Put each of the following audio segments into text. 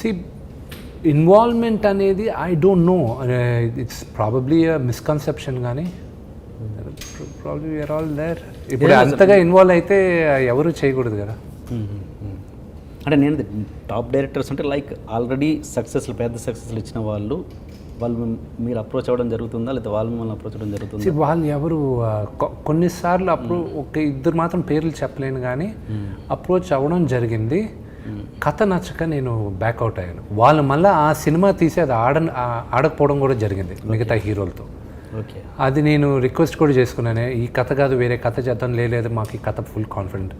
C involvement అనేది I don't know it's probably misconception కానీ probably we are all there ఇప్పుడు అంతగా ఇన్వాల్వ్ అయితే ఎవరు చేయకూడదు కదా. అంటే నేను టాప్ డైరెక్టర్స్ అంటే లైక్ ఆల్రెడీ సక్సెస్లు పెద్ద సక్సెస్లు ఇచ్చిన వాళ్ళు వాళ్ళు మీరు అప్రోచ్ అవ్వడం జరుగుతుందా లేదా వాళ్ళు మిమ్మల్ని అప్రోచ్ అవ్వడం జరుగుతుందా? వాళ్ళు ఎవరు కొన్నిసార్లు అప్పుడు ఒక ఇద్దరు మాత్రం పేర్లు చెప్పలేను కానీ అప్రోచ్ అవ్వడం జరిగింది. కథ నచ్చక నేను బ్యాక్అవుట్ అయ్యాను. వాళ్ళు మళ్ళీ ఆ సినిమా తీసి అది ఆడ ఆడకపోవడం కూడా జరిగింది మిగతా హీరోలతో. ఓకే. అది నేను రిక్వెస్ట్ కూడా చేసుకున్నాను ఈ కథ కాదు వేరే కథ చేద్దాం లేదు మాకు ఈ కథ ఫుల్ కాన్ఫిడెంట్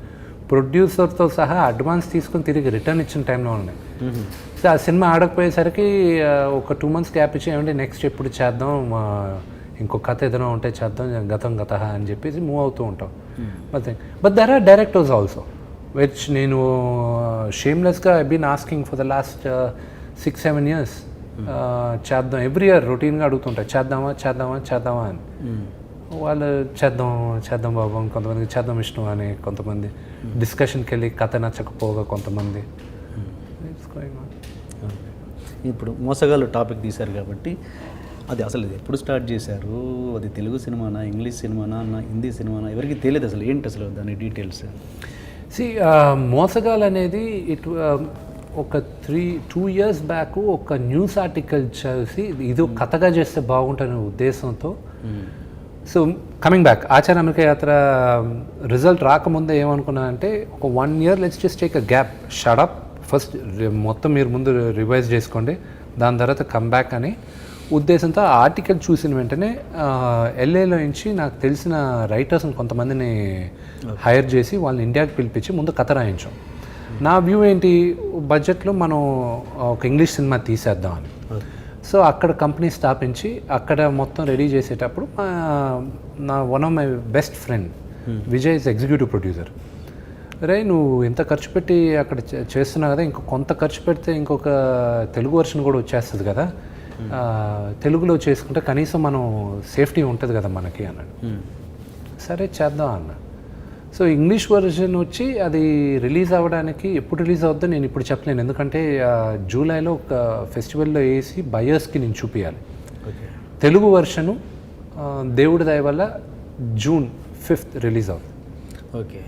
ప్రొడ్యూసర్తో సహా అడ్వాన్స్ తీసుకొని తిరిగి రిటర్న్ ఇచ్చిన టైంలో ఉన్నాయి సో ఆ సినిమా ఆడకపోయేసరికి ఒక టూ మంత్స్ గ్యాప్ ఇచ్చి ఏమంటే నెక్స్ట్ ఎప్పుడు చేద్దాం ఇంకో కథ ఏదైనా ఉంటే చేద్దాం గతం గత అని చెప్పేసి మూవ్ అవుతూ ఉంటాం. But but there are directors also which నేను షేమ్లెస్గా I been asking for the last six seven years చేద్దాం ఎవ్రీ ఇయర్ రొటీన్గా అడుగుతుంటా చేద్దామా చేద్దామా చేద్దామా అని. వాళ్ళు చేద్దాం చేద్దాం బాబు అని కొంతమందికి చేద్దాం ఇష్టం అని కొంతమంది డిస్కషన్కి వెళ్ళి కథ నచ్చకపోగా కొంతమంది. On. ఇప్పుడు మోసగాళ్ళు టాపిక్ తీశారు కాబట్టి అది అసలు ఇది ఎప్పుడు స్టార్ట్ చేశారు? అది తెలుగు సినిమానా ఇంగ్లీష్ సినిమానా అన్న హిందీ సినిమానా? ఎవరికి తెలియదు అసలు ఏంటి అసలు దాని డీటెయిల్స్? సి మోసగాలు అనేది ఇటు ఒక త్రీ టూ ఇయర్స్ బ్యాక్ ఒక న్యూస్ ఆర్టికల్ చూసి ఇది ఒక కథగా చేస్తే బాగుంటుందనే ఉద్దేశంతో so coming back Acharya America Yatra result రాకముందే ఏమనుకున్నానంటే ఒక one year let's just take a gap shut up first మొత్తం మీరు ముందు రివైజ్ చేసుకోండి. దాని తర్వాత కమ్ బ్యాక్ అని ఉద్దేశంతో ఆ ఆర్టికల్ చూసిన వెంటనే ఎల్ఏలో నుంచి నాకు తెలిసిన రైటర్స్ని కొంతమందిని హైర్ చేసి వాళ్ళని ఇండియాకి పిలిపించి ముందు కథ రాయించాం. నా వ్యూ ఏంటి? బడ్జెట్లో మనం ఒక ఇంగ్లీష్ సినిమా తీసేద్దాం అని. సో అక్కడ కంపెనీ స్థాపించి అక్కడ మొత్తం రెడీ చేసేటప్పుడు నా one of my best friend Vijay is executive producer రే నువ్వు ఇంత ఖర్చు పెట్టి అక్కడ చేస్తున్నావు కదా ఇంకో కొంత ఖర్చు పెడితే ఇంకొక తెలుగు వర్షన్ కూడా వచ్చేస్తుంది కదా. తెలుగులో చేసుకుంటే కనీసం మనం సేఫ్టీ ఉంటుంది కదా మనకి అన్నాడు. సరే చేద్దాం అన్న. సో ఇంగ్లీష్ వర్జన్ వచ్చి అది రిలీజ్ అవ్వడానికి ఎప్పుడు రిలీజ్ అవుద్దో నేను ఇప్పుడు చెప్పలేను. ఎందుకంటే జూలైలో ఒక ఫెస్టివల్లో వేసి బయర్స్కి నేను చూపించాలి తెలుగు వర్షను దేవుడి దయ వల్ల జూన్ ఫిఫ్త్ రిలీజ్ అవుతుంది okay.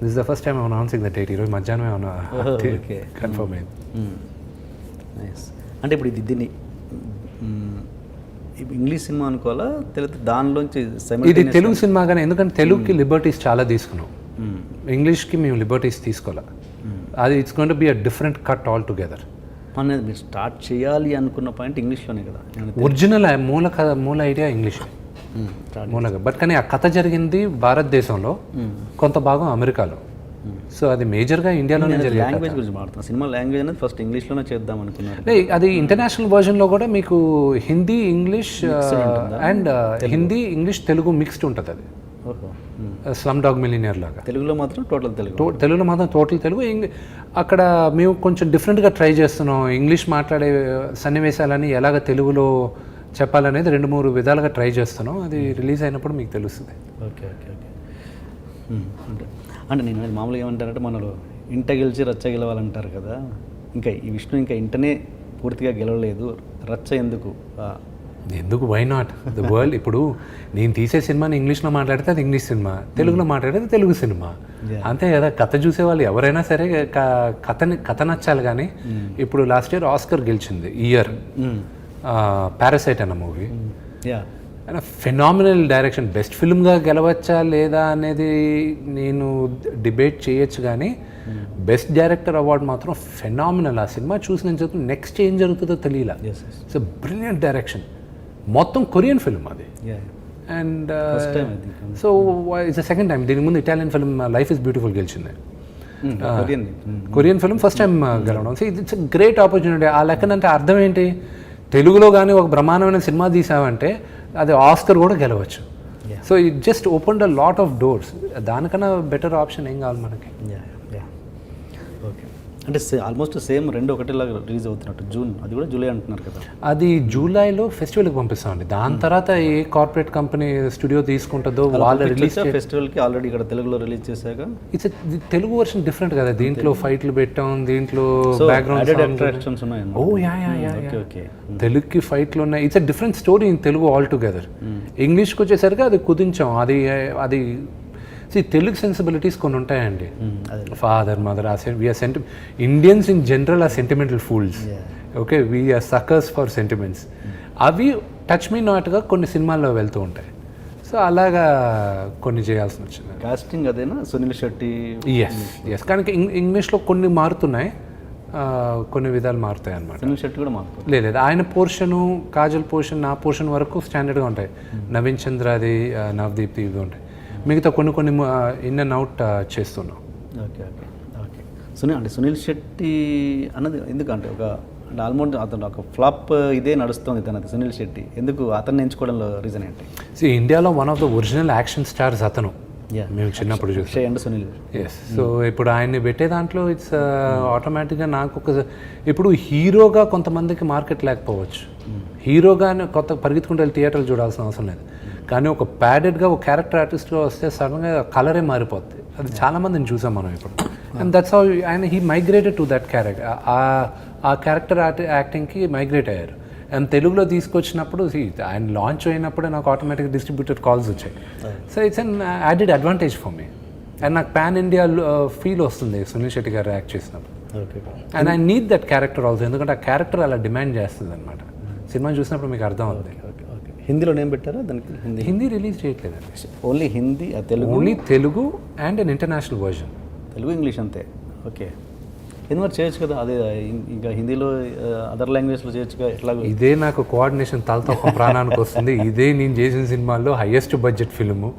This is the first time announcing the date ఈరోజు మధ్యాహ్నం okay. కన్ఫర్మ్ అయింది. నైస్ అంటే ఇప్పుడు ఇది దీన్ని ఇంగ్లీష్ సినిమా అనుకోవాలా? తెలియదు దానిలోంచి ఇది తెలుగు సినిమా కానీ ఎందుకంటే తెలుగుకి లిబర్టీస్ చాలా తీసుకున్నాం. ఇంగ్లీష్కి మేము లిబర్టీస్ తీసుకోవాలి. అది it's gonna be a different cut all together అనేది మీరు స్టార్ట్ చేయాలి అనుకున్న పాయింట్ ఇంగ్లీష్లోనే కదా. ఒరిజినల్ మూల కథ మూల ఐడియా ఇంగ్లీష్. మూలగా. బట్ కానీ ఆ కథ జరిగింది భారతదేశంలో కొంత భాగం అమెరికాలో. సో అది మేజర్గా ఇండియాలోనే జరిగింది లాంగ్వేజ్ గురించి మాట్లాడుతున్నాను సినిమా లాంగ్వేజ్ అనేది ఫస్ట్ ఇంగ్లీష్లోనే చేద్దాం అనుకున్నారు అంటే అది ఇంటర్నేషనల్ వర్జన్లో కూడా మీకు Hindi English and Hindi English Telugu mixed ఉంటుంది అది. స్లమ్ డాగ్ మిలీనియర్ లాగా. తెలుగులో మాత్రం టోటల్ తెలుగు. తెలుగులో మాత్రం టోటల్ తెలుగు. అక్కడ మేము కొంచెం డిఫరెంట్గా ట్రై చేస్తున్నాం. ఇంగ్లీష్ మాట్లాడే సన్నివేశాలని ఎలాగ తెలుగులో చెప్పాలనేది రెండు మూడు విధాలుగా ట్రై చేస్తున్నాం. అది రిలీజ్ అయినప్పుడు మీకు తెలుస్తుంది. Okay okay okay. అంటే అంటే నేను అనేది మామూలుగా ఏమంటారంటే మనలో ఇంట గెలిచి రచ్చ గెలవాలంటారు కదా. ఇంకా ఈ విష్ణు ఇంకా ఇంటనే పూర్తిగా గెలవలేదు. రచ్చ ఎందుకు? ఎందుకు? వై నాట్ ద వరల్డ్ ఇప్పుడు నేను తీసే సినిమాని ఇంగ్లీష్లో మాట్లాడితే అది ఇంగ్లీష్ సినిమా. తెలుగులో మాట్లాడితే తెలుగు సినిమా. అంతే కదా కథ చూసే వాళ్ళు ఎవరైనా సరే క- కథని కథ నచ్చాలి కానీ ఇప్పుడు లాస్ట్ ఇయర్ ఆస్కర్ గెలిచింది ఇయర్. పారాసైట్ అన్న movie yeah phenomenal direction best ఫిల్మ్గా గెలవచ్చా లేదా అనేది నేను డిబేట్ చేయొచ్చు కానీ బెస్ట్ డైరెక్టర్ అవార్డు మాత్రం ఫెనామినల్. ఆ సినిమా చూసి నేను చెప్తాను నెక్స్ట్ ఏం జరుగుతుందో తెలియలా. ఇట్స్ బ్రిలియంట్ డైరెక్షన్ మొత్తం కొరియన్ ఫిల్మ్ అది. And. So it's second time దీని ముందు Italian film Life is Beautiful గెలిచింది. Korean. Korean film first time గెలవడం. సో ఇట్స్ గ్రేట్ ఆపర్చునిటీ ఆ లెక్కనంటే అర్థం ఏంటి? తెలుగులో కానీ ఒక బ్రహ్మాండమైన సినిమా తీసామంటే అది ఆస్కర్ కూడా గెలవచ్చు. So it just open the lot of doors దానికన్నా బెటర్ ఆప్షన్ ఏం కావాలి మనకి? అంటే ఆల్మోస్ట్ సేమ్ రెండు ఒకటిలాగా రిలీజ్ అవుతున్నట్టు. జూన్ అది కూడా జూలై అంటున్నారు కదా. అది జూలైలో ఫెస్టివల్కి పంపిస్తామండి. దాని తర్వాత ఏ కార్పొరేట్ కంపెనీ స్టూడియో తీసుకుంటుందో వాళ్ళ రిలీజ్ ఫెస్టివల్కి ఆల్రెడీ ఇక్కడ తెలుగులో రిలీజ్ చేశాక ఇట్స్ తెలుగు వర్షన్ డిఫరెంట్ కదా. దీంట్లో ఫైట్లు పెట్టాం దీంట్లో బ్యాక్గ్రౌండ్ ఓ యా యా యా ఓకే తెలుగుకి ఫైట్లు ఉన్నాయి. It's different story in Telugu altogether ఇంగ్లీష్కి వచ్చేసరికి అది కుదించాం. అది అది see, తెలుగు సెన్సిబిలిటీస్ కొన్ని ఉంటాయండి. అదే. ఫాదర్ మదర్ ఆ we're senti Indians in general are sentimental fools okay we're suckers for sentiments అవి టచ్ మీ నాట్గా కొన్ని సినిమాల్లో వెళ్తూ ఉంటాయి. సో అలాగా కొన్ని చేయాల్సి వచ్చింది. కాస్టింగ్ అదేనా? సునీల్ శెట్టి? ఎస్ ఎస్ కానీ ఇంగ్- ఇంగ్లీష్లో కొన్ని మారుతున్నాయి. ఆ, కొన్ని విధాలు మారుతాయి అన్నమాట. సునీల్ శెట్టి కూడా మాకు లేదు లేదు. ఆయన పోర్షను కాజల్ పోర్షన్ నా పోర్షన్ వరకు స్టాండర్డ్గా ఉంటాయి. నవీన్ చంద్రది ఆ, నవదీప్ ఇవి ఉంటాయి. మిగతా కొన్ని కొన్ని ఇన్ అండ్ అవుట్ చేస్తున్నాం. Okay okay okay. సునీల్ అంటే సునీల్ శెట్టి అన్నది ఎందుకంటే ఒక అంటే ఆల్మోస్ట్ అతను ఒక ఫ్లాప్ ఇదే నడుస్తుంది తనది సునీల్ శెట్టి. ఎందుకు? అతన్ని ఎంచుకోవడంలో రీజన్ ఏంటి? సి ఇండియాలో one of the original action stars అతను. మేము చిన్నప్పుడు చూసాం. అండ్ సునీల్ ఎస్ సో ఇప్పుడు ఆయన్ని పెట్టే దాంట్లో ఇట్స్ ఆటోమేటిక్గా నాకు ఒక ఇప్పుడు హీరోగా కొంతమందికి మార్కెట్ లేకపోవచ్చు. హీరోగానే కొత్త పరిగెత్తుకుంటూ వెళ్ళి థియేటర్లు చూడాల్సిన అవసరం లేదు. కానీ ఒక ప్యాడెడ్గా ఒక క్యారెక్టర్ ఆర్టిస్ట్గా వస్తే సడన్గా కలరే మారిపోద్ది. అది చాలా మందిని చూసాం మనం ఇప్పుడు. అండ్ దట్స్ హౌ ఆయన he migrated to that character ఆ క్యారెక్టర్ ఆర్టి యాక్టింగ్కి మైగ్రేట్ అయ్యారు. అండ్ తెలుగులో తీసుకొచ్చినప్పుడు ఆయన లాంచ్ అయినప్పుడే నాకు ఆటోమేటిక్ డిస్ట్రిబ్యూటెడ్ కాల్స్ వచ్చాయి. So it's an added advantage for me and నాకు పాన్ ఇండియా ఫీల్ వస్తుంది సునీల్ శెట్టి గారు యాక్ట్ చేసినప్పుడు. Okay and I need that character also ఎందుకంటే ఆ క్యారెక్టర్ అలా డిమాండ్ చేస్తుంది అనమాట సినిమా చూసినప్పుడు మీకు అర్థం అవుతుంది ఓకే ఓకే హిందీలో ఏం పెట్టారా? దానికి హిందీ. హిందీ రిలీజ్ చేయట్లేదండి. Only Hindi Telugu? Only Telugu and an international version Telugu English అంతే. ఓకే. ఎందుకు మరి చేయొచ్చు కదా? అదే ఇంకా హిందీలో అదర్ లాంగ్వేజ్లో చేయొచ్చుగా? ఎట్లా ఇదే నాకు కోఆర్డినేషన్ తలతో ఒక ప్రాణానికి వస్తుంది. ఇదే నేను చేసిన సినిమాల్లో హైయెస్ట్ బడ్జెట్ ఫిల్ము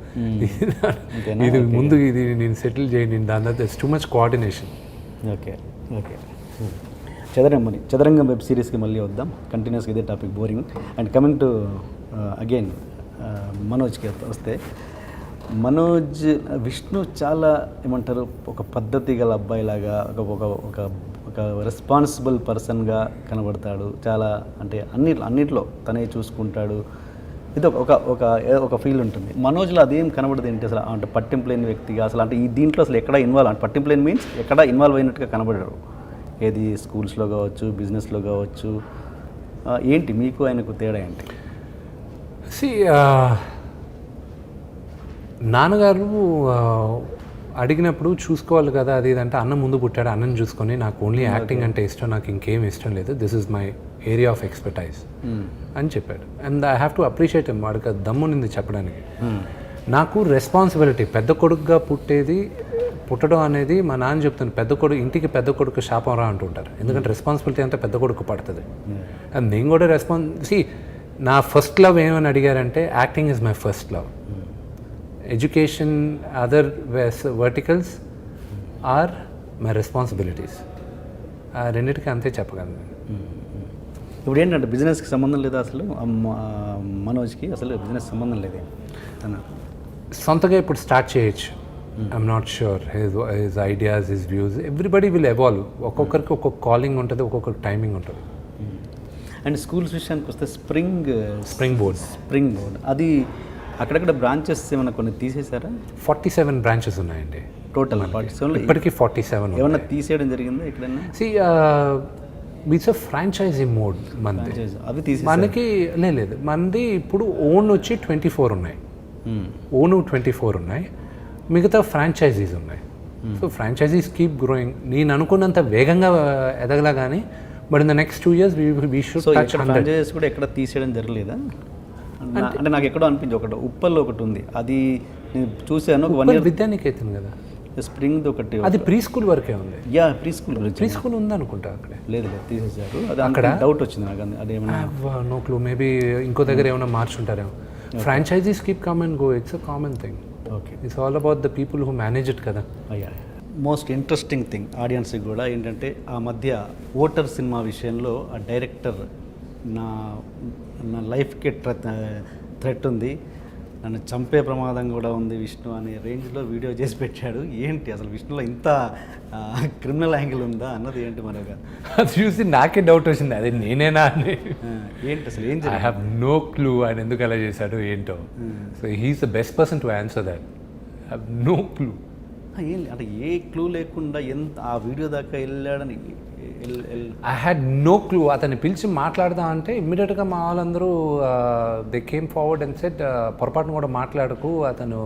ఇది ముందు ఇది నేను సెటిల్ చేయండి దాని తర్వాత too much coordination okay. Okay. చదరంగమని Chadarangam web సిరీస్కి మళ్ళీ వద్దాం. కంటిన్యూస్గా ఇదే topic boring and coming to Uh, again uh, మనోజ్కి వస్తే మనోజ్ uh, విష్ణు చాలా ఏమంటారు ఒక పద్ధతి గల అబ్బాయిలాగా ఒక ఒక ఒక ఒక రెస్పాన్సిబుల్ పర్సన్గా కనబడతాడు. చాలా అంటే అన్ని అన్నిట్లో తనే చూసుకుంటాడు. ఇది ఒక ఒక ఒక ఒక ఫీల్ ఉంటుంది. మనోజ్లో అదేం కనబడదు ఏంటి అసలు? అంటే పట్టింపు లేని వ్యక్తిగా అసలు అంటే ఈ దీంట్లో అసలు ఎక్కడ ఇన్వాల్వ్ అంటే పట్టింపు లేని మీన్స్ ఎక్కడ ఇన్వాల్వ్ అయినట్టుగా కనబడరు. ఏది స్కూల్స్లో కావచ్చు బిజినెస్లో కావచ్చు ఏంటి మీకు ఆయనకు తేడా ఏంటి? సి నాన్నగారు ఆ, అడిగినప్పుడు చూసుకోవాలి కదా అది ఇదంటే అన్నం ముందు పుట్టాడు అన్నం చూసుకొని నాకు ఓన్లీ యాక్టింగ్ అంటే ఇష్టం నాకు ఇంకేం ఇష్టం లేదు this is my area of expertise అని చెప్పాడు. And I have to appreciate him వాడికి దమ్మునింది చెప్పడానికి. నాకు రెస్పాన్సిబిలిటీ పెద్ద కొడుకుగా పుట్టేది పుట్టడం అనేది మా నాన్న చెప్తాను పెద్ద కొడుకు ఇంటికి పెద్ద కొడుకు శాపం రా అంటుంటారు. ఎందుకంటే రెస్పాన్సిబిలిటీ అంతా పెద్ద కొడుకు పడుతుంది. అండ్ నేను కూడా రెస్పాన్స్ సి నా ఫస్ట్ లవ్ ఏమని అడిగారంటే acting is my first love education other verticals are my responsibilities ఆ రెండింటికి అంతే చెప్పగలను ఇప్పుడు ఏంటంటే బిజినెస్కి సంబంధం లేదా అసలు? మనోజ్కి అసలు బిజినెస్ సంబంధం లేదే? సొంతగా ఇప్పుడు స్టార్ట్ చేయొచ్చు. I'm not sure his his ideas his views everybody will evolve ఒక్కొక్కరికి ఒక్కొక్క కాలింగ్ ఉంటుంది ఒక్కొక్కరికి టైమింగ్ ఉంటుంది. అండ్ స్కూల్స్ విషయానికి వస్తే spring spring board spring board అది అక్కడక్కడ బ్రాంచెస్ ఏమైనా కొన్ని తీసేశారా? ఫార్టీ సెవెన్ బ్రాంచెస్ ఉన్నాయండి. టోటల్ ఫార్టీ సెవెన్లో ఇప్పటికీ ఫార్టీ సెవెన్ ఏమన్నా తీసేయడం జరిగిందా ఎక్కడైనా see it's a franchisee mode మనది అవి తీసే మనకి లేదు మనది ఇప్పుడు ఓన్ వచ్చి ట్వంటీ ఫోర్ ఉన్నాయి. ఓను ట్వంటీ ఫోర్ ఉన్నాయి. మిగతా ఫ్రాంచైజీస్ ఉన్నాయి. సో ఫ్రాంచైజీస్ కీప్ గ్రోయింగ్ నేను అనుకున్నంత వేగంగా ఎదగలా కానీ but in the next two years we should so touch ఇక్కడ ఫ్రాంచైజెస్ కూడా ఎక్కడ తీసేయడం జరగలేదా? అంటే నాకు ఎక్కడో అనిపించి ఒకటి ఉప్పల్లో ఒకటి ఉంది. అది నేను చూశాను వన్ ఇయర్ విద్యానికేతన్ కదా? స్ప్రింగ్ ఒకటి అది ప్రీ స్కూల్ వరకే ఉంది. యా ప్రీ స్కూల్ గురించి. ప్రీ స్కూల్ ఉంది అనుకుంటా అక్కడే. లేదు లేదు తీసేశారు. అది అక్కడ? డౌట్ వచ్చింది నాకు. అది- అదేమన్నా నో క్లూ మేబీ ఇంకో దగ్గర ఏమైనా మార్చుంటారేమో. Franchisees keep come and go it's a common thing okay it's all about the people who manage it కదా. అయ్యా మోస్ట్ ఇంట్రెస్టింగ్ థింగ్ ఆడియన్స్కి కూడా ఏంటంటే ఆ మధ్య ఓటర్ సినిమా విషయంలో ఆ డైరెక్టర్ నా నా లైఫ్కి థ్రెట్ ఉంది. నన్ను చంపే ప్రమాదం కూడా ఉంది విష్ణు అనే రేంజ్లో వీడియో చేసి పెట్టాడు. ఏంటి అసలు విష్ణులో ఇంత క్రిమినల్ యాంగిల్ ఉందా అన్నది ఏంటి మరొక అది చూసి నాకే డౌట్ వచ్చింది. అదే నేనేనా అని. ఏంటి అసలు ఏం ఐ హ్యావ్ నో క్లూ ఆయన ఎందుకు అలా చేశాడు ఏంటో. So he's the best person to answer that have no clue ఏం అంటే ఏ క్లూ లేకుండా ఎంత ఆ వీడియో దాకా వెళ్ళాడని ఐ హ్యాడ్ నో క్లూ అతన్ని పిలిచి మాట్లాడదాం అంటే ఇమ్మీడియట్గా మా వాళ్ళందరూ they came forward and set పొరపాటును కూడా మాట్లాడకు. అతను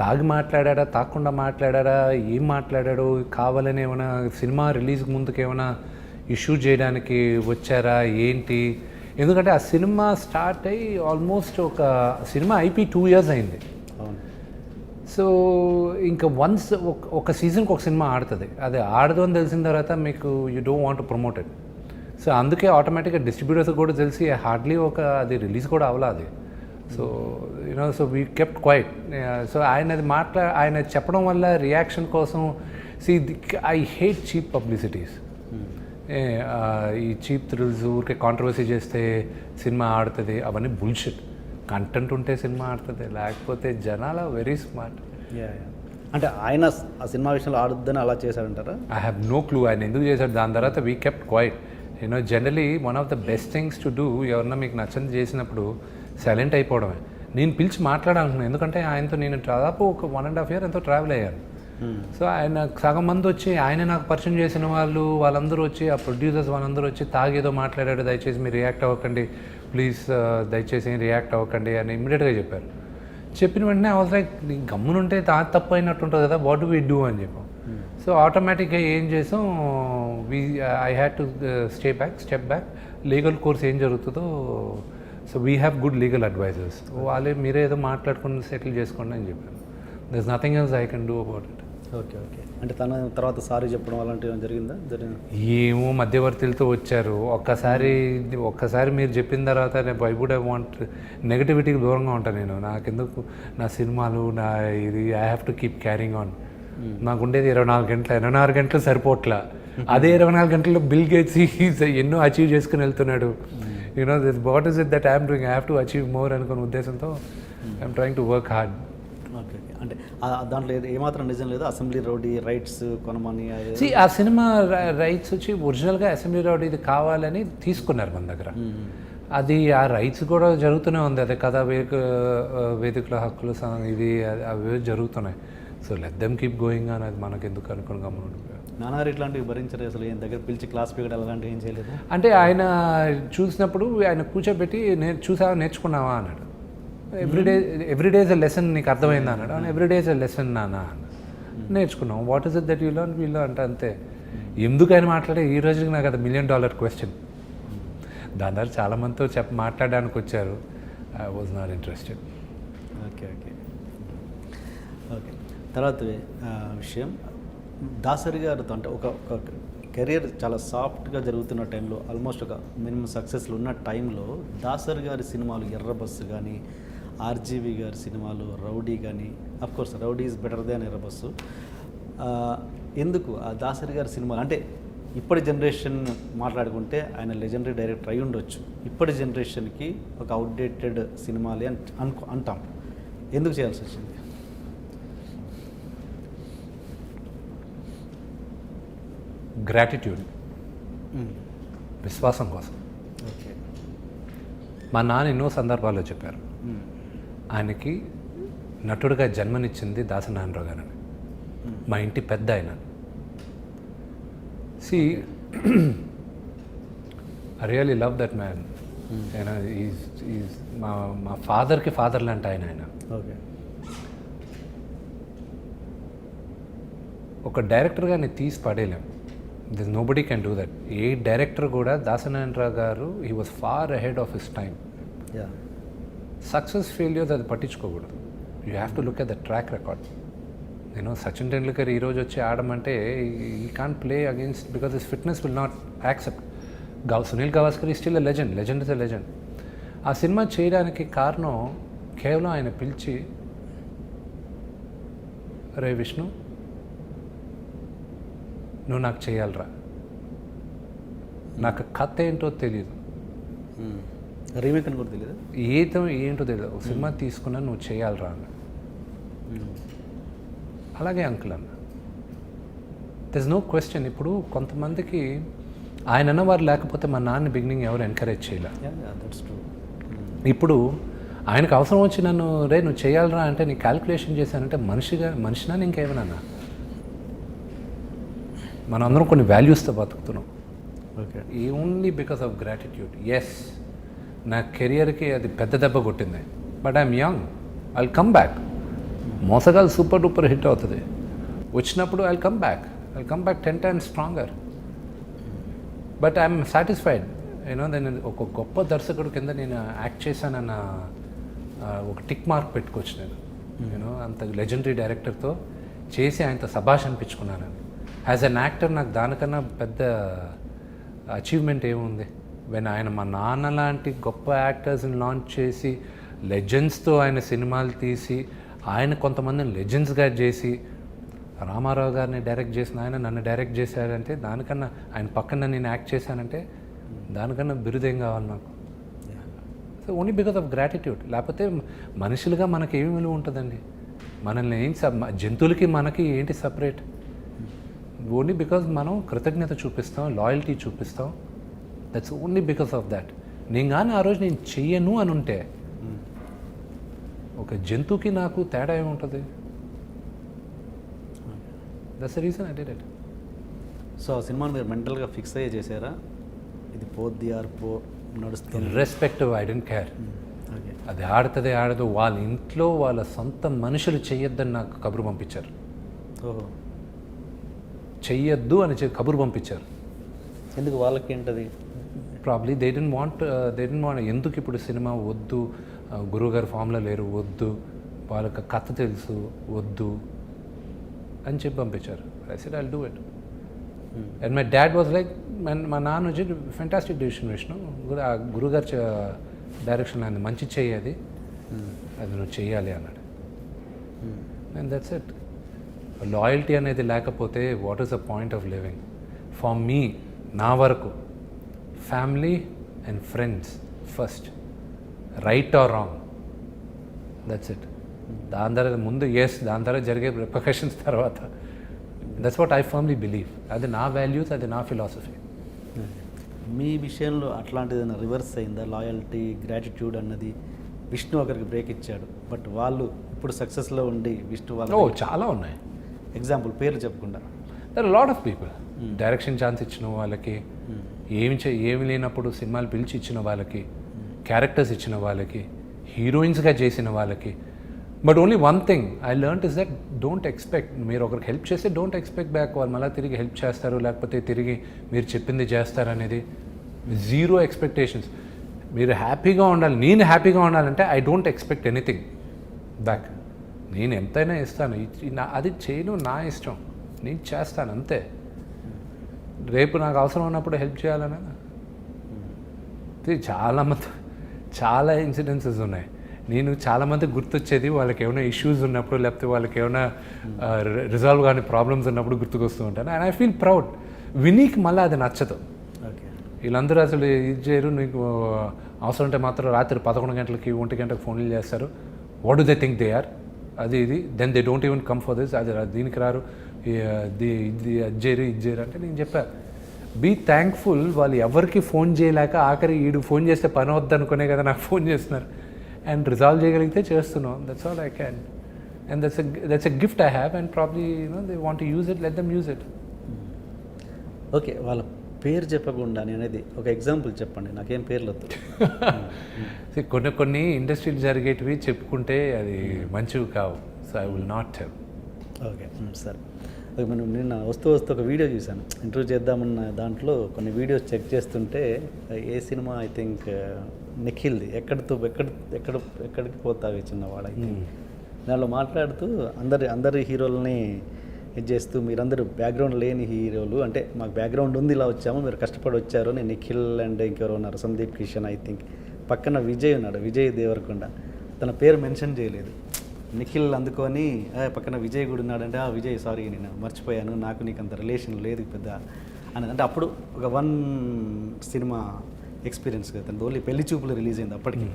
తాగి మాట్లాడాడా తాకుండా మాట్లాడాడా ఏం మాట్లాడాడు కావాలని ఏమైనా సినిమా రిలీజ్ ముందుకు ఏమైనా ఇష్యూ చేయడానికి వచ్చారా ఏంటి? ఎందుకంటే ఆ సినిమా స్టార్ట్ అయ్యి ఆల్మోస్ట్ ఒక సినిమా అయిపోయి టూ ఇయర్స్ అయింది. అవును. సో ఇంకా వన్స్ ఒక సీజన్కి ఒక సినిమా ఆడుతుంది. అది ఆడదు అని తెలిసిన తర్వాత మీకు you don't want promote it. So అందుకే ఆటోమేటిక్గా డిస్ట్రిబ్యూటర్స్ కూడా తెలిసి హార్డ్లీ ఒక అది రిలీజ్ కూడా అవ్వలా అది. So you know so we kept quiet. So ఆయన అది మాట్లా ఆయన చెప్పడం వల్ల రియాక్షన్ కోసం see I hate cheap publicities. ఏ, ఆ, ఈ చీప్ థ్రిల్స్ ఊరికే కాంట్రవర్సీ చేస్తే సినిమా ఆడుతుంది అవన్నీ బుల్షిట్. కంటెంట్ ఉంటే సినిమా ఆడుతుంది లేకపోతే జనాల వెరీ స్మార్ట్ అంటే ఆయన ఆ సినిమా విషయంలో ఆడుద్దని అలా చేశాడంటారా? ఐ హ్యావ్ నో క్లూ ఆయన ఎందుకు చేశాడు? దాని తర్వాత we kept quiet you know generally one of the best things to do ఎవరన్నా మీకు నచ్చని చేసినప్పుడు సైలెంట్ అయిపోవడమే. నేను పిలిచి మాట్లాడాలనుకున్నాను. ఎందుకంటే ఆయనతో నేను దాదాపు ఒక వన్ అండ్ హాఫ్ ఇయర్ ఎంతో ట్రావెల్ అయ్యాను. సో ఆయన సగం మంది వచ్చి ఆయన నాకు పరిచయం చేసిన వాళ్ళు వాళ్ళందరూ వచ్చి ఆ ప్రొడ్యూసర్స్ వాళ్ళందరూ వచ్చి తాగేదో మాట్లాడాడు. దయచేసి మీరు రియాక్ట్ అవ్వకండి. ప్లీజ్ దయచేసి ఏం రియాక్ట్ అవ్వకండి అని ఇమ్మీడియట్గా చెప్పారు. చెప్పిన వెంటనే వాజ్ లైక్ గమ్మునుంటే తా తప్పు అయినట్టు ఉంటుంది కదా వాట్ వి డూ అని చెప్పాం. సో ఆటోమేటిక్గా ఏం చేసాం we I had to stay back step back legal course ఏం జరుగుతుందో so we have good legal advisers వాళ్ళే మీరే ఏదో మాట్లాడుకుని సెటిల్ చేసుకోండి అని చెప్పాను there nothing else I can do about it okay okay. అంటే తన తర్వాత సారీ చెప్పడం అలాంటివి జరిగిందా? జరిగింది ఏమో మధ్యవర్తులతో వచ్చారు. ఒక్కసారి ఒక్కసారి మీరు చెప్పిన తర్వాత నేను ఐ వుడ్ ఐ వాంట్ నెగటివిటీకి దూరంగా ఉంటాను నేను. నాకెందుకు? నా సినిమాలు నా ఇది I have to keep carrying on నాకు ఉండేది ఇరవై నాలుగు గంటలు. ఇరవై నాలుగు గంటలు సరిపోట్లా. అదే ఇరవై నాలుగు గంటల్లో బిల్ గేట్స్ ఎన్నో అచీవ్ చేసుకుని వెళ్తున్నాడు. You know this what is it that I'm doing I have to achieve more అనుకున్న ఉద్దేశంతో I'm trying to work hard అంటే దాంట్లో ఏమాత్రం నిజం లేదు. అసెంబ్లీ రౌడీ రైట్స్ కొనమని ఆ సినిమా రైట్స్ వచ్చి ఒరిజినల్గా అసెంబ్లీ రోడ్ ఇది కావాలని తీసుకున్నారు మన దగ్గర. అది ఆ రైట్స్ కూడా జరుగుతూనే ఉంది. అదే కథా వేదిక వేదికల హక్కులు ఇది అవి జరుగుతున్నాయి. So let them keep going అని అది మనకి ఎందుకు అనుకుని గమనం నానారు ఇట్లాంటివి భరించరు అసలు. ఏం దగ్గర పిలిచి క్లాస్ పీరియడ్ అలాంటివి ఏం చేయలేదు. అంటే ఆయన చూసినప్పుడు ఆయన కూర్చోబెట్టి నేను చూసావా నేర్చుకున్నావా అన్నాడు. ఎవ్రీడే ఎవ్రీడేస్ ఎ లెసన్ నీకు అర్థమైంది అన్నాడు. అవును ఎవ్రీడే ఎ లెసన్ నాన్న నేర్చుకున్నాం. What is it that you learn వీళ్ళు అంటే అంతే. ఎందుకు ఆయన మాట్లాడే? ఈ రోజుకి నాకు అది మిలియన్ డాలర్ క్వశ్చన్ దాని ద్వారా చాలామందితో చెప్ప మాట్లాడడానికి వచ్చారు. I was not interested okay okay okay తర్వాత విషయం. దాసరి గారితో అంటే ఒక ఒక కెరియర్ చాలా సాఫ్ట్గా జరుగుతున్న టైంలో ఆల్మోస్ట్ ఒక మినిమం సక్సెస్లు ఉన్న టైంలో దాసరి గారి సినిమాలు ఎర్ర బస్సు కానీ ఆర్జీవి గారి సినిమాలు రౌడీ కానీ course Rowdy is better than Erra bus ఆ, ఎందుకు? ఆ దాసరి గారి సినిమాలు అంటే ఇప్పటి జనరేషన్ మాట్లాడుకుంటే ఆయన లెజెండరీ డైరెక్టర్ అయి ఉండొచ్చు. ఇప్పటి జనరేషన్కి ఒక అవుట్డేటెడ్ సినిమాలే అని అనుకో అంటాం. ఎందుకు చేయాల్సి వచ్చింది? గ్రాటిట్యూడ్ విశ్వాసం కోసం. ఓకే మా నాన్న ఎన్నో సందర్భాల్లో చెప్పారు. ఆయనకి నటుడిగా జన్మనిచ్చింది దాసనారాయణరావు గారని మా ఇంటి పెద్ద ఆయన. See I really love that man ఆయన ఈజ్ మా మా ఫాదర్కి ఫాదర్ లాంటి ఆయన ఆయన. ఓకే ఒక డైరెక్టర్గా నేను తీసి పడేయలేం. This nobody can do that A director కూడా Dasanarayanarao garu he was far ahead of his time yeah success failures అది పట్టించుకోకూడదు. You have to look at the track record నేను సచిన్ టెండూల్కర్ ఈరోజు వచ్చి ఆడమంటే ఈ can play against because his fitness will not accept gov Sunil Gavaskar he still a legend legend is a legend ఆ cinema చేయడానికి కారణం కేవలం ఆయన పిలిచి రే విష్ణు నువ్వు నాకు చేయాలరా. నాకు కథ ఏంటో తెలియదు రీమేక్ అని కూడా తెలియదు ఏదో ఏంటో తెలియదు ఒక సినిమా తీసుకున్నా నువ్వు చేయాలిరా అన్న. అలాగే అంకుల్ అన్న. దస్ నో క్వశ్చన్ ఇప్పుడు కొంతమందికి ఆయన అన్నవారు లేకపోతే మా నాన్న బిగినింగ్ ఎవరు ఎంకరేజ్ చేయలే. దట్స్ ట్రూ ఇప్పుడు ఆయనకు అవసరం వచ్చి నన్ను రే నువ్వు చేయాలరా అంటే నీ క్యాల్కులేషన్ చేశానంటే మనిషిగా మనిషినా ఇంకేమన్నా మనం అందరం కొన్ని వాల్యూస్తో బతుకుతున్నాం. Okay only because of gratitude yes నా కెరియర్కి అది పెద్ద దెబ్బ కొట్టింది. But I'm young I'll come back Mosagallu super duper hit అవుతుంది. వచ్చినప్పుడు I'll come back I'll come back ten times stronger but I'm satisfied you know నేను ఒక గొప్ప దర్శకుడు కింద నేను యాక్ట్ చేశానన్న ఒక టిక్ మార్క్ పెట్టుకోవచ్చు నేను. యూనో అంత లెజెండరీ డైరెక్టర్తో చేసి ఆయనతో సభాష్ అనిపించుకున్నాను యాజ్ అన్ యాక్టర్ నాకు దానికన్నా పెద్ద అచీవ్మెంట్ ఏముంది? వెన్ ఆయన మా నాన్న లాంటి గొప్ప యాక్టర్స్ని లాంచ్ చేసి లెజెండ్స్తో ఆయన సినిమాలు తీసి ఆయన కొంతమందిని లెజెండ్స్గా చేసి రామారావు గారిని డైరెక్ట్ చేసిన ఆయన నన్ను డైరెక్ట్ చేశారంటే దానికన్నా ఆయన పక్కన నేను యాక్ట్ చేశానంటే దానికన్నా బిరుదేం కావాలి నాకు? So only because of gratitude లేకపోతే మనుషులుగా మనకి ఏమి విలువ ఉంటుందండి? మనల్ని ఏం జంతువులకి మనకి ఏంటి సపరేట్ ఓన్లీ బికాజ్ మనం కృతజ్ఞత చూపిస్తాం లాయల్టీ చూపిస్తాం that's only because of that నేను కానీ ఆ రోజు నేను చెయ్యను అని ఉంటే ఒక జంతువుకి నాకు తేడా ఏముంటుంది? That's reason I did it so ఆ సినిమాని మీరు మెంటల్గా ఫిక్స్ అయ్యే చేశారా? ఇది పోద్ది ఆర్ పో నడుస్తుంది. రెస్పెక్టివ్ ఐ డెంట్ కేర్ అది ఆడుతుంది ఆడదు వాళ్ళ ఇంట్లో వాళ్ళ సొంత మనుషులు చెయ్యొద్దని నాకు కబురు పంపించారు. ఓహో. చెయ్యొద్దు అని చెప్పి కబురు పంపించారు. ఎందుకు వాళ్ళకి ఏంటది probably they don't want they don't want ఎందుకు ఇప్పుడు సినిమా వద్దు? గురువుగారు ఫామ్లో లేరు వద్దు. వాళ్ళకి కథ తెలుసు వద్దు అని చెప్పి పంపించారు. I said I'll do it and my dad was like మా నాన్న వచ్చి ఫెంటాస్టిక్ డిసిషన్ విష్ణు ఆ గురుగారు డైరెక్షన్ ఆయన మంచి చెయ్యి అది. అది నువ్వు చెయ్యాలి అన్నాడు. అండ్ దట్స్ ఇట్ లాయల్టీ అనేది లేకపోతే what is the point of living for me నా వరకు family and friends first right or wrong that's it దాని తర్వాత ముందు ఎస్ దాని తర్వాత జరిగే రిపకషన్స్ తర్వాత. That's what I firmly believe అది నా వాల్యూస్ అది నా ఫిలాసఫీ మీ విషయంలో అట్లాంటిది రివర్స్ అయిందా? లాయల్టీ గ్రాటిట్యూడ్ అన్నది విష్ణు ఒకరికి బ్రేక్ ఇచ్చాడు. బట్ వాళ్ళు ఇప్పుడు సక్సెస్లో ఉండి విష్ణు ఓ వాళ్ళు చాలా ఉన్నాయి. ఎగ్జాంపుల్ పేర్లు చెప్పకుండా. There lot of people direction chance ఇచ్చిన వాళ్ళకి ఏమి చే ఏమి లేనప్పుడు సినిమాలు పిలిచి ఇచ్చిన వాళ్ళకి క్యారెక్టర్స్ ఇచ్చిన వాళ్ళకి హీరోయిన్స్గా చేసిన వాళ్ళకి. But only one thing I learn is that don't expect మీరు ఒకరికి హెల్ప్ చేస్తే డోంట్ ఎక్స్పెక్ట్ బ్యాక్ వాళ్ళు మళ్ళీ తిరిగి హెల్ప్ చేస్తారు లేకపోతే తిరిగి మీరు చెప్పింది చేస్తారు అనేది జీరో ఎక్స్పెక్టేషన్స్ మీరు హ్యాపీగా ఉండాలి నేను హ్యాపీగా ఉండాలంటే I don't expect anything back నేను ఎంతైనా ఇస్తాను నా- అది చేయను నా ఇష్టం. నేను చేస్తాను అంతే. రేపు నాకు అవసరం ఉన్నప్పుడు హెల్ప్ చేయాలనా? ఇది చాలా మంది చాలా ఇన్సిడెన్సెస్ ఉన్నాయి. నేను చాలామంది గుర్తొచ్చేది వాళ్ళకి ఏమైనా ఇష్యూస్ ఉన్నప్పుడు లేకపోతే వాళ్ళకి ఏమైనా రిజాల్వ్ కాని ప్రాబ్లమ్స్ ఉన్నప్పుడు గుర్తుకొస్తూ ఉంటాను. అండ్ ఐ ఫీల్ ప్రౌడ్ వినీకి మళ్ళీ అది నచ్చదు. ఓకే. వీళ్ళందరూ అసలు ఇది చేయరు నీకు అవసరం ఉంటే మాత్రం రాత్రి పదకొండు గంటలకి ఒంటి గంటలకు ఫోన్లు చేస్తారు. What do they think they are అది ఇది. Then they don't even come for this అది దీనికి రారు. ఇది ఇది అంటే నేను చెప్పా. బీ థ్యాంక్ఫుల్ వాళ్ళు ఎవరికి ఫోన్ చేయలేక ఆఖరి వీడు ఫోన్ చేస్తే పని వద్దనుకునే కదా నాకు ఫోన్ చేస్తున్నారు. అండ్ రిజాల్వ్ చేయగలిగితే చేస్తున్నాం. That's all I can and that's that's a gift I have and probably you know they want use it let them use it okay వాళ్ళ పేరు చెప్పకుండా నేను అనేది ఒక ఎగ్జాంపుల్ చెప్పండి. నాకేం పేర్లు వద్దు. కొన్ని కొన్ని ఇండస్ట్రీలు జరిగేటివి చెప్పుకుంటే అది మంచివి కావు. So I will not tell okay సరే. మనం నిన్న వస్తూ వస్తూ ఒక వీడియో చూశాను. ఇంటర్వ్యూ చేద్దామన్న దాంట్లో కొన్ని వీడియోస్ చెక్ చేస్తుంటే ఏ సినిమా ఐ థింక్ నిఖిల్ది. ఎక్కడితో ఎక్కడ ఎక్కడ ఎక్కడికి పోతావి చిన్నవాడు ఐ థింక్. దానిలో మాట్లాడుతూ అందరి అందరి హీరోలని ఇది చేస్తూ మీరందరూ బ్యాక్గ్రౌండ్ లేని హీరోలు అంటే మాకు బ్యాక్గ్రౌండ్ ఉంది ఇలా వచ్చాము మీరు కష్టపడి వచ్చారు నేను నిఖిల్ అండ్ ఇంకెవరు ఉన్నారు సందీప్ కిషన్ ఐ థింక్. పక్కన విజయ్ ఉన్నాడు విజయ్ దేవరకొండ. తన పేరు మెన్షన్ చేయలేదు. నిఖిల్ అందుకొని "ఆ, పక్కన విజయ్ కూడా ఉన్నాడంటే ఆ విజయ్ సారీ నేను మర్చిపోయాను నాకు నీకు అంత రిలేషన్ లేదు పెద్ద అని అంటే అప్పుడు ఒక వన్ సినిమా ఎక్స్పీరియన్స్ కదా ఓన్లీ పెళ్ళి చూపులు రిలీజ్ అయింది అప్పటికి.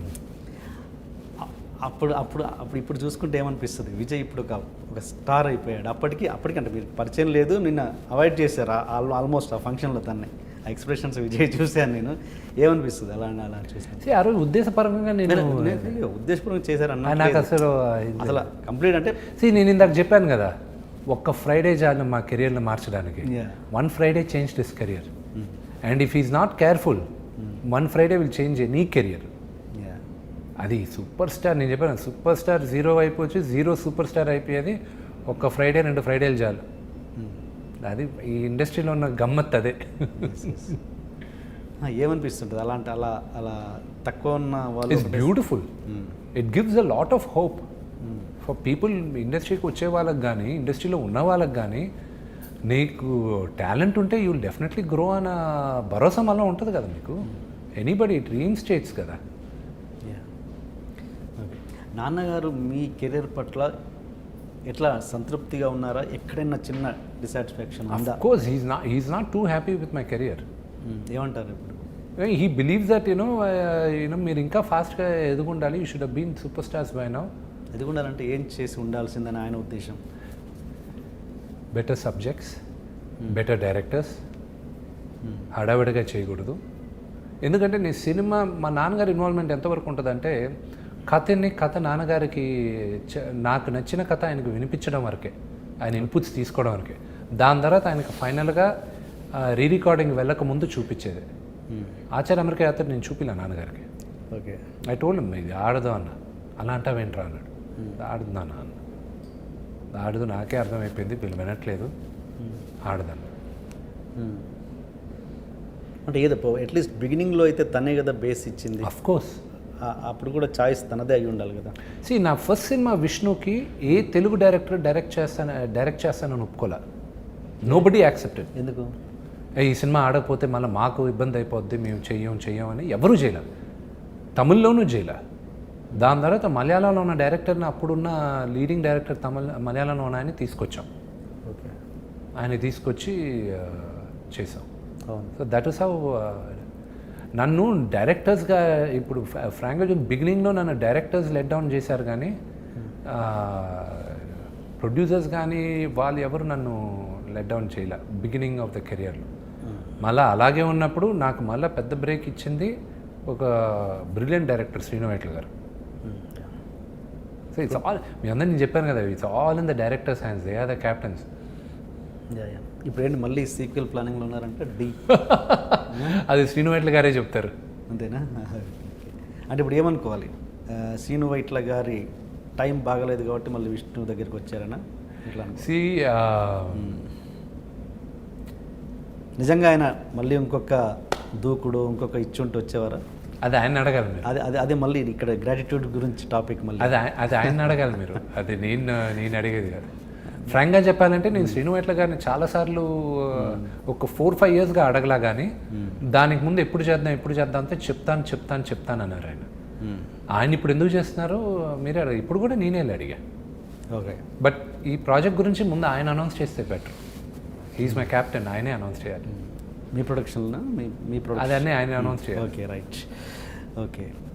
అప్పుడు అప్పుడు అప్పుడు ఇప్పుడు చూసుకుంటే ఏమనిపిస్తుంది? విజయ్ ఇప్పుడు ఒక ఒక స్టార్ అయిపోయాడు. అప్పటికి అప్పటికంటే మీరు పరిచయం లేదు నిన్న అవాయిడ్ చేశారు ఆల్ ఆల్మోస్ట్ ఆ ఫంక్షన్లో తన్నే. ఎక్స్ప్రెషన్స్ విజయ్ చూశాను నేను. ఏమనిపిస్తుంది అలా అలా See, ఆ రోజు ఉద్దేశపరంగా నేను ఉద్దేశపూర్వకంగా చేశారు ఆ, నాకు అసలు అసలు కంప్లీట్ అంటే See, నేను ఇందాక చెప్పాను కదా ఒక్క ఫ్రైడే చాలు మా కెరియర్ని మార్చడానికి. One Friday change this career and if is not careful one Friday will change నీ కెరియర్. అది సూపర్ స్టార్ నేను చెప్పాను సూపర్ స్టార్ జీరో అయిపోవచ్చు జీరో సూపర్ స్టార్ అయిపోయేది ఒక్క ఫ్రైడే రెండు ఫ్రైడేలు చాలు. అది ఈ ఇండస్ట్రీలో ఉన్న గమ్మత్ అదే. ఏమనిపిస్తుంటుంది? అలాంటి అలా అలా తక్కువ ఉన్న వాళ్ళు it's beautiful it gives a lot of hope for people ఇండస్ట్రీకి వచ్చే వాళ్ళకి కానీ ఇండస్ట్రీలో ఉన్న వాళ్ళకి కానీ నీకు టాలెంట్ ఉంటే యూ డెఫినెట్లీ గ్రో అన్న భరోసా మళ్ళీ ఉంటుంది కదా మీకు ఎనీబడి డ్రీమ్ స్టేట్స్ కదా. నాన్నగారు మీ కెరీర్ పట్ల ఎట్లా సంతృప్తిగా ఉన్నారా? ఎక్కడైనా చిన్న డిసాటిస్ఫాక్షన్ ఉందా? Course he's not he's not too happy with my career. ఏమంటారు ఇప్పుడు? He believes that you know you know మీరు ఇంకా ఫాస్ట్గా ఎదుగుండాలి. You should been super stars by now అది ఉండాలంటే ఏం చేసి ఉండాల్సిందని ఆయన ఉద్దేశం? బెటర్ సబ్జెక్ట్స్ బెటర్ డైరెక్టర్స్ హడావిడిగా చేయకూడదు. ఎందుకంటే నీ సినిమా మా నాన్నగారి ఇన్వాల్వ్మెంట్ ఎంతవరకు ఉంటుందంటే కథని కథ నాన్నగారికి నాకు నచ్చిన కథ ఆయనకు వినిపించడం వరకే. ఆయన ఇన్పుట్స్ తీసుకోవడం వరకే. దాని తర్వాత ఆయనకు ఫైనల్గా రీ రికార్డింగ్ వెళ్ళక ముందు చూపించేది. ఆచార్య అమెరికా యాత్ర నేను చూపిలా నాన్నగారికి. ఓకే. ఐ టోల్డ్ ఇది ఆడదు అన్న. అలా అంటావేంట్రా? అన్నాడు. ఆడుతున్నాను అన్న. ఆడదు నాకే అర్థమైపోయింది వీళ్ళు వినట్లేదు. ఆడదన్న అంటే ఏదో అట్లీస్ట్ బిగినింగ్లో అయితే తనే కదా బేస్ ఇచ్చింది. అఫ్ కోర్స్ అప్పుడు కూడా చాయిస్ తనదే అయి ఉండాలి కదా. సి నా ఫస్ట్ సినిమా విష్ణుకి ఏ తెలుగు డైరెక్టర్ డైరెక్ట్ చేస్తాను డైరెక్ట్ చేస్తానని ఒప్పుకోలే. నో బడీ యాక్సెప్టెడ్ ఎందుకు ఈ సినిమా ఆడకపోతే మళ్ళీ మాకు ఇబ్బంది అయిపోద్ది మేము చెయ్యం చెయ్యం అని ఎవరూ చేయలేదు తమిళ్ళోనూ చేయలే. దాని తర్వాత మలయాళంలో ఉన్న డైరెక్టర్ని అప్పుడున్న లీడింగ్ డైరెక్టర్ తమిళ మలయాళంలో ఉన్న ఆయన తీసుకొచ్చాం. ఓకే. ఆయన తీసుకొచ్చి చేసాం సో దట్ ఇస్ హౌ నన్ను డైరెక్టర్స్గా ఇప్పుడు ఫ్రాంక్గా బిగినింగ్లో నన్ను డైరెక్టర్స్ లెట్ డౌన్ చేశారు కానీ ప్రొడ్యూసర్స్ కానీ వాళ్ళు ఎవరు నన్ను లెట్ డౌన్ చేయలే బిగినింగ్ ఆఫ్ ద కెరియర్లో మళ్ళీ అలాగే ఉన్నప్పుడు నాకు మళ్ళీ పెద్ద బ్రేక్ ఇచ్చింది ఒక బ్రిలియంట్ డైరెక్టర్ శ్రీనువైట్ల గారు. సో ఇట్స్ ఆల్ మీ అందరు నేను చెప్పాను కదా it's all in the directors hands they are the captains yeah yeah ఇప్పుడు ఏంటి మళ్ళీ సీక్వెల్ ప్లానింగ్లో ఉన్నారంటే డి. అది శ్రీనువైట్ల గారే చెప్తారు. అంతేనా? అంటే ఇప్పుడు ఏమనుకోవాలి? సీను వైట్ల గారి టైం బాగలేదు కాబట్టి మళ్ళీ విష్ణు దగ్గరికి వచ్చారనా? ఇట్లా. సి నిజంగా ఆయన మళ్ళీ ఇంకొక దూకుడు ఇంకొక ఇచ్చుంటూ వచ్చేవారా? అది ఆయన అడగాలి మీరు. అదే అదే అదే మళ్ళీ ఇక్కడ గ్రాటిట్యూడ్ గురించి టాపిక్ మళ్ళీ. అది అది ఆయన అడగాలి మీరు. అది నేను నేను అడిగేది కాదు. ఫ్రాంక్గా చెప్పాలంటే నేను శ్రీనువైట్ల గారిని చాలాసార్లు ఒక ఫోర్ ఫైవ్ ఇయర్స్గా అడగలా కానీ దానికి ముందు ఎప్పుడు చేద్దాం ఎప్పుడు చేద్దాం అంటే చెప్తాను చెప్తాను చెప్తాను అన్నారు ఆయన. మ్మ్. ఆయన ఇప్పుడు ఎందుకు చేస్తున్నారో మీరే అడగ ఇప్పుడు కూడా నేనే అడిగా. ఓకే బట్ ఈ ప్రాజెక్ట్ గురించి ముందు ఆయన అనౌన్స్ చేస్తే బెటర్ హీఈస్ మై క్యాప్టెన్ ఆయనే అనౌన్స్ చేయాలి. మీ ప్రొడక్షన్లో మీ మీ అది ప్రొడక్షన్. అన్నీ ఆయన అనౌన్స్ చేయాలి. Okay right okay